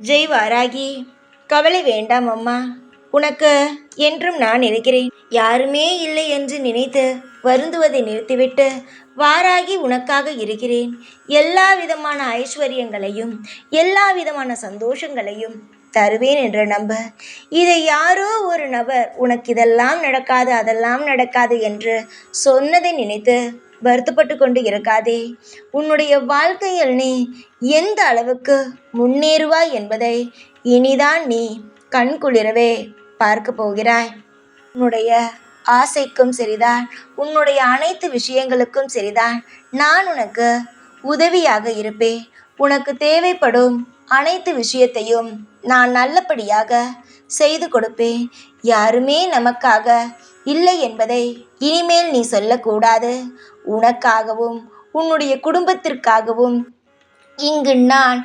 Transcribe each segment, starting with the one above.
ஜெய் வாராகி கவலை வேண்டாம் அம்மா. உனக்கு என்றும் நான் இருக்கிறேன். யாருமே இல்லை என்று நினைத்து வருந்துவதை நிறுத்திவிட்டு வாராகி உனக்காக இருக்கிறேன். எல்லா விதமான ஐஸ்வர்யங்களையும் எல்லா விதமான சந்தோஷங்களையும் தருவேன் என்ற நம்ப. இதை யாரோ ஒரு நபர் உனக்கு இதெல்லாம் நடக்காது அதெல்லாம் நடக்காது என்று சொன்னதை நினைத்து வருத்தப்பட்டு கொண்டு இருக்காதே. உன்னுடைய வாழ்க்கையில் நீ எந்த அளவுக்கு முன்னேறுவாய் என்பதை இனிதான் நீ கண்குளிரவே பார்க்க போகிறாய். உன்னுடைய ஆசைக்கும் சரிதான் உன்னுடைய அனைத்து விஷயங்களுக்கும் சரிதான். நான் உனக்கு உதவியாக இருப்பேன். உனக்கு தேவைப்படும் அனைத்து விஷயத்தையும் நான் நல்லபடியாக செய்து கொடுப்பேன். யாருமே நமக்காக இல்லை என்பதை இனிமேல் நீ சொல்லக்கூடாது. உனக்காகவும் உன்னுடைய குடும்பத்திற்காகவும் இங்கு நான்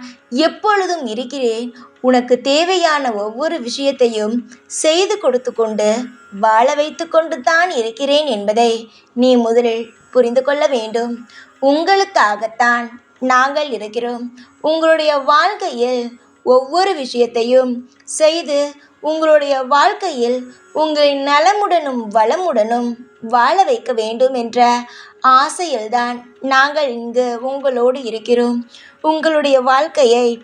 எப்பொழுதும் இருக்கிறேன். உனக்கு தேவையான ஒவ்வொரு விஷயத்தையும் செய்து கொடுத்து கொண்டு வாழ வைத்து கொண்டு தான் இருக்கிறேன் என்பதை நீ முதலில் புரிந்து கொள்ள வேண்டும். உங்களுக்காகத்தான் நாங்கள் இருக்கிறோம். உங்களுடைய வாழ்க்கையில் ஒவ்வொரு விஷயத்தையும் செய்து உங்களுடைய வாழ்க்கையில் உங்களை நலமுடனும் வளமுடனும் வாழ வைக்க வேண்டும் என்ற ஆசையில்தான் நாங்கள் இங்கு உங்களோடு இருக்கிறோம். உங்களுடைய வாழ்க்கையை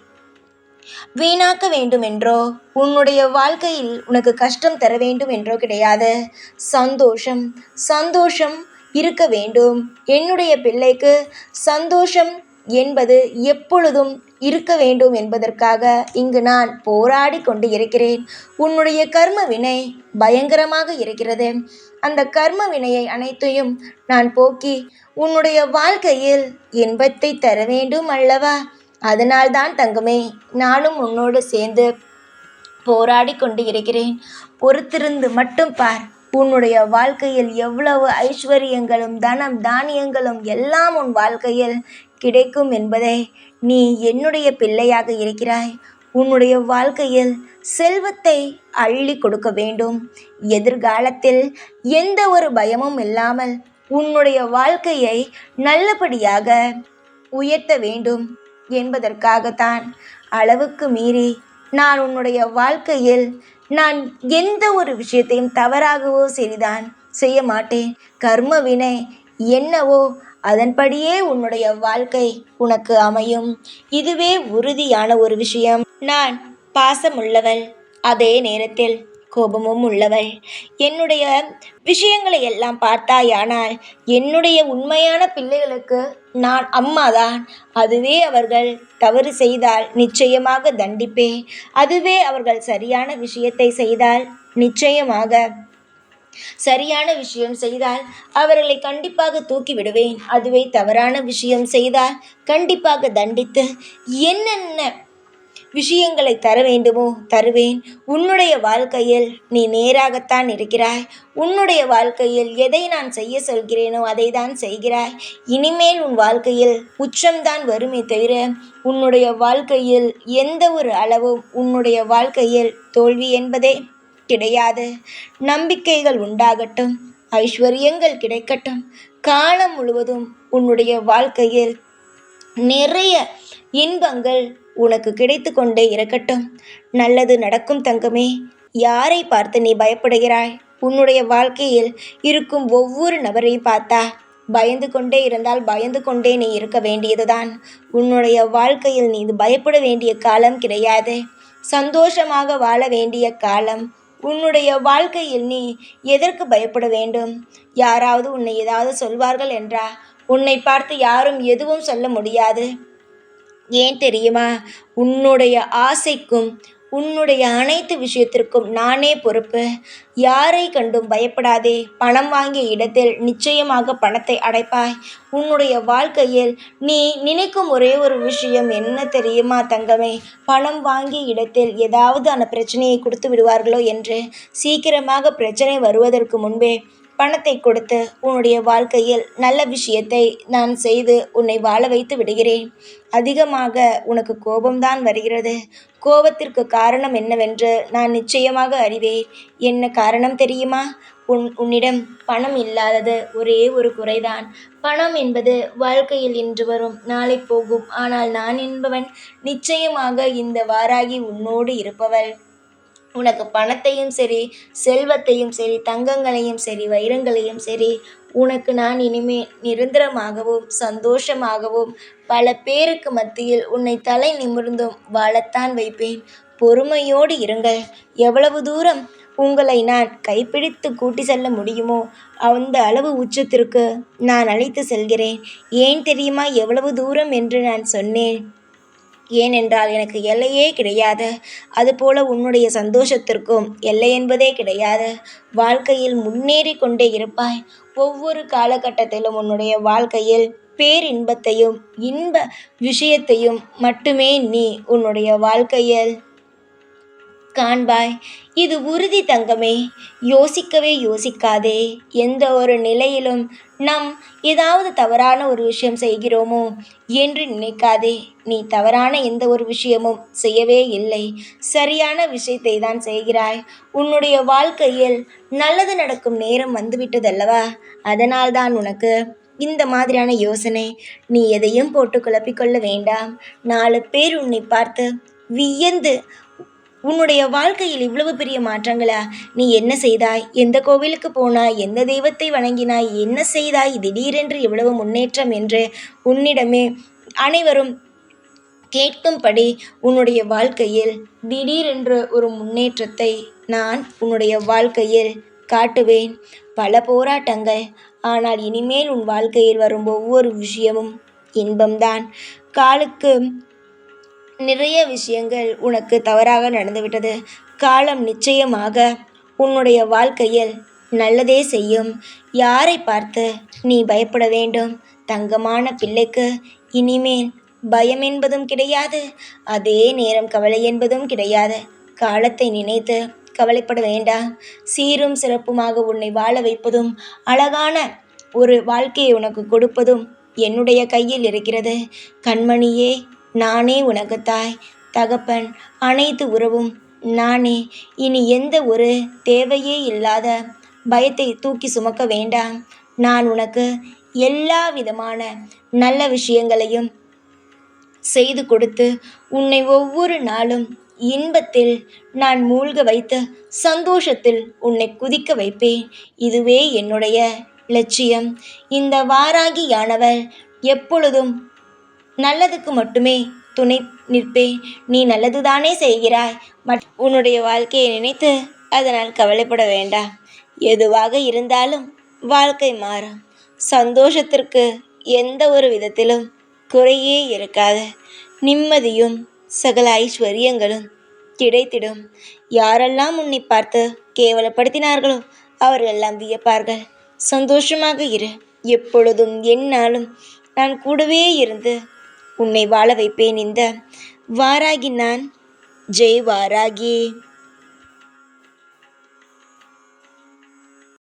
வீணாக்க வேண்டும் என்றோ உன்னுடைய வாழ்க்கையில் உனக்கு கஷ்டம் தர வேண்டும் என்றோ கிடையாது. சந்தோஷம் சந்தோஷம் இருக்க வேண்டும். என்னுடைய பிள்ளைக்கு சந்தோஷம் என்பது எப்பொழுதும் இருக்க வேண்டும் என்பதற்காக இங்கு நான் போராடி கொண்டு இருக்கிறேன். உன்னுடைய கர்ம வினை பயங்கரமாக இருக்கிறது. அந்த கர்ம வினையை அனைத்தையும் நான் போக்கி உன்னுடைய வாழ்க்கையில் இன்பத்தை தர வேண்டும் அல்லவா? அதனால்தான் தங்கமே நானும் உன்னோடு சேர்ந்து போராடி கொண்டு இருக்கிறேன். பொறுத்திருந்து மட்டும் பார். உன்னுடைய வாழ்க்கையில் எவ்வளவு ஐஸ்வர்யங்களும் தனம் தானியங்களும் எல்லாம் உன் வாழ்க்கையில் கிடைக்கும் என்பதை நீ என்னுடைய பிள்ளையாக இருக்கிறாய். உன்னுடைய வாழ்க்கையில் செல்வத்தை அள்ளி கொடுக்க வேண்டும். எதிர்காலத்தில் எந்த ஒரு பயமும் இல்லாமல் உன்னுடைய வாழ்க்கையை நல்லபடியாக உயர்த்த வேண்டும் என்பதற்காகத்தான் அளவுக்கு மீறி நான் உன்னுடைய வாழ்க்கையில் நான் எந்த ஒரு விஷயத்தையும் தவறாகவோ சரிதான் செய்ய மாட்டேன். கர்ம வினை என்னவோ அதன்படியே உன்னுடைய வாழ்க்கை உனக்கு அமையும். இதுவே உறுதியான ஒரு விஷயம். நான் பாசமுள்ளவள் அதே நேரத்தில் கோபமும் உள்ளவள். என்னுடைய விஷயங்களை எல்லாம் பார்த்தாயானால் என்னுடைய உண்மையான பிள்ளைகளுக்கு நான் அம்மாதான். அதுவே அவர்கள் தவறு செய்தால் நிச்சயமாக தண்டிப்பேன். அதுவே அவர்கள் சரியான விஷயத்தை செய்தால் நிச்சயமாக சரியான விஷயம் செய்தால் அவர்களை கண்டிப்பாக தூக்கி விடுவேன் அதுவே தவறான விஷயம் செய்தால் கண்டிப்பாக தண்டித்து என்னென்ன விஷயங்களை தர வேண்டுமோ? தருவேன். உன்னுடைய வாழ்க்கையில் நீ நேராகத்தான் இருக்கிறாய். உன்னுடைய வாழ்க்கையில் எதை நான் செய்ய சொல்கிறேனோ அதை தான் செய்கிறாய். இனிமேல் உன் வாழ்க்கையில் உச்சம்தான் வருமே தவிர உன்னுடைய வாழ்க்கையில் எந்த ஒரு அளவும் உன்னுடைய வாழ்க்கையில் தோல்வி என்பதே கிடையாது. நம்பிக்கைகள் உண்டாகட்டும் ஐஸ்வர்யங்கள் கிடைக்கட்டும். காலம் முழுவதும் உன்னுடைய வாழ்க்கையில் நிறைய இன்பங்கள் உனக்கு கிடைத்து கொண்டே இருக்கட்டும். நல்லது நடக்கும் தங்கமே. யாரை பார்த்து நீ பயப்படுகிறாய்? உன்னுடைய வாழ்க்கையில் இருக்கும் ஒவ்வொரு நபரையும் பார்த்தா பயந்து கொண்டே இருந்தால் பயந்து கொண்டே நீ இருக்க வேண்டியதுதான். உன்னுடைய வாழ்க்கையில் நீ பயப்பட வேண்டிய காலம் கிடையாது. சந்தோஷமாக வாழ வேண்டிய காலம். உன்னுடைய வாழ்க்கையில் நீ எதற்கு பயப்பட வேண்டும்? யாராவது உன்னை ஏதாவது சொல்வார்கள் என்றா? உன்னை பார்த்து யாரும் எதுவும் சொல்ல முடியாது. ஏன் தெரியுமா? உன்னுடைய ஆசைக்கும் உன்னுடைய அனைத்து விஷயத்திற்கும் நானே பொறுப்பு. யாரை கண்டும் பயப்படாதே. பணம் வாங்கிய இடத்தில் நிச்சயமாக பணத்தை அடைப்பாய். உன்னுடைய வாழ்க்கையில் நீ நினைக்கும் ஒரே ஒரு விஷயம் என்ன தெரியுமா தங்கமே? பணம் வாங்கிய இடத்தில் ஏதாவது அந்த பிரச்சனையை கொடுத்து விடுவார்களோ என்று சீக்கிரமாக பிரச்சனை வருவதற்கு முன்பே பணத்தை கொடுத்து உன்னுடைய வாழ்க்கையில் நல்ல விஷயத்தை நான் செய்து உன்னை வாழ வைத்து விடுகிறேன். அதிகமாக உனக்கு கோபம்தான் வருகிறது. கோபத்திற்கு காரணம் என்னவென்று நான் நிச்சயமாக அறிவேன். என்ன காரணம் தெரியுமா? உன் உன்னிடம் பணம் இல்லாதது ஒரே ஒரு குறைதான். பணம் என்பது வாழ்க்கையில் இன்று வரும் நாளை போகும். ஆனால் நான் என்பவன் நிச்சயமாக இந்த வாராகி உன்னோடு இருப்பவள். உனக்கு பணத்தையும் சரி செல்வத்தையும் சரி தங்கங்களையும் சரி வைரங்களையும் சரி உனக்கு நான் இனிமே நிரந்தரமாகவும் சந்தோஷமாகவும் பல பேருக்கு மத்தியில் உன்னை தலை நிமிர்ந்தும் வாழத்தான் வைப்பேன். பொறுமையோடு இருங்கள். எவ்வளவு தூரம் உங்களை நான் கைப்பிடித்து கூட்டி செல்ல முடியுமோ அந்த அளவு உச்சத்திற்கு நான் அழைத்து செல்கிறேன். ஏன் தெரியுமா? எவ்வளவு தூரம் என்று நான் சொன்னேன். ஏனென்றால் எனக்கு எல்லையே கிடையாது. அதுபோல உன்னுடைய சந்தோஷத்திற்கும் எல்லை என்பதே கிடையாது. வாழ்க்கையில் முன்னேறி கொண்டே இருப்பாய். ஒவ்வொரு காலகட்டத்திலும் உன்னுடைய வாழ்க்கையில் பேரின்பத்தையும் இன்ப விஷயத்தையும் மட்டுமே நீ உன்னுடைய வாழ்க்கையில் காண்பாய். இது உறுதி தங்கமே. யோசிக்கவே யோசிக்காதே. எந்த ஒரு நிலையிலும் நாம் ஏதாவது தவறான ஒரு விஷயம் செய்கிறோமோ என்று நினைக்காதே. நீ தவறான எந்த ஒரு விஷயமும் செய்யவே இல்லை. சரியான விஷயத்தை தான் செய்கிறாய். உன்னுடைய வாழ்க்கையில் நல்லது நடக்கும் நேரம் வந்துவிட்டதல்லவா? அதனால் தான் உனக்கு இந்த மாதிரியான யோசனை. நீ எதையும் போட்டு குழப்பிக்கொள்ள வேண்டாம். நாலு பேர் உன்னை பார்த்து வியந்து உன்னுடைய வாழ்க்கையில் இவ்வளவு பெரிய மாற்றங்களா? நீ என்ன செய்தாய்? எந்த கோவிலுக்கு போனாய்? எந்த தெய்வத்தை வணங்கினாய்? என்ன செய்தாய்? திடீரென்று இவ்வளவு முன்னேற்றம் என்று உன்னிடமே அனைவரும் கேட்கும்படி உன்னுடைய வாழ்க்கையில் திடீரென்று ஒரு முன்னேற்றத்தை நான் உன்னுடைய வாழ்க்கையில் காட்டுவேன். பல போராட்டங்கள். ஆனால் இனிமேல் உன் வாழ்க்கையில் வரும் ஒவ்வொரு விஷயமும் இன்பம்தான். காலுக்கு நிறைய விஷயங்கள் உனக்கு தவறாக நடந்துவிட்டது. காலம் நிச்சயமாக உன்னுடைய வாழ்க்கையில் நல்லதே செய்யும். யாரை பார்த்து நீ பயப்பட வேண்டும்? தங்கமான பிள்ளைக்கு இனிமேல் பயம் என்பதும் கிடையாது. அதே நேரம் கவலை என்பதும் கிடையாது. காலத்தை நினைத்து கவலைப்பட வேண்டாம். சீரும் சிறப்புமாக உன்னை வாழ வைப்பதும் அழகான ஒரு வாழ்க்கையை உனக்கு கொடுப்பதும் என்னுடைய கையில் இருக்கிறது. கண்மணியே நானே உனக்கு தாய் தகப்பன் அனைத்து உறவும் நானே. இனி எந்த ஒரு தேவையே இல்லாத பயத்தை தூக்கி சுமக்க வேண்டாம். நான் உனக்கு எல்லா விதமான நல்ல விஷயங்களையும் செய்து கொடுத்து உன்னை ஒவ்வொரு நாளும் இன்பத்தில் நான் மூழ்க வைத்து சந்தோஷத்தில் உன்னை குதிக்க வைப்பேன். இதுவே என்னுடைய லட்சியம். இந்த வாராகியானவள் எப்பொழுதும் நல்லதுக்கு மட்டுமே துணை நிற்பேன் நீ நல்லதுதானே செய்கிறாய். மட் உன்னுடைய வாழ்க்கையை நினைத்து அதனால் கவலைப்பட வேண்டாம். எதுவாக இருந்தாலும் வாழ்க்கை மாறும். சந்தோஷத்திற்கு எந்த ஒரு விதத்திலும் குறையே இருக்காது. நிம்மதியும் சகல ஐஸ்வர்யங்களும் கிடைத்திடும். யாரெல்லாம் உன்னை பார்த்து கேவலப்படுத்தினார்களோ அவர்களெல்லாம் வியப்பார்கள். சந்தோஷமாக இரு. எப்பொழுதும் என்னாலும் நான் கூடவே இருந்து உன்னை வாழ வைப்பேன் இந்த வாராகி நான். ஜெய் வாராகி.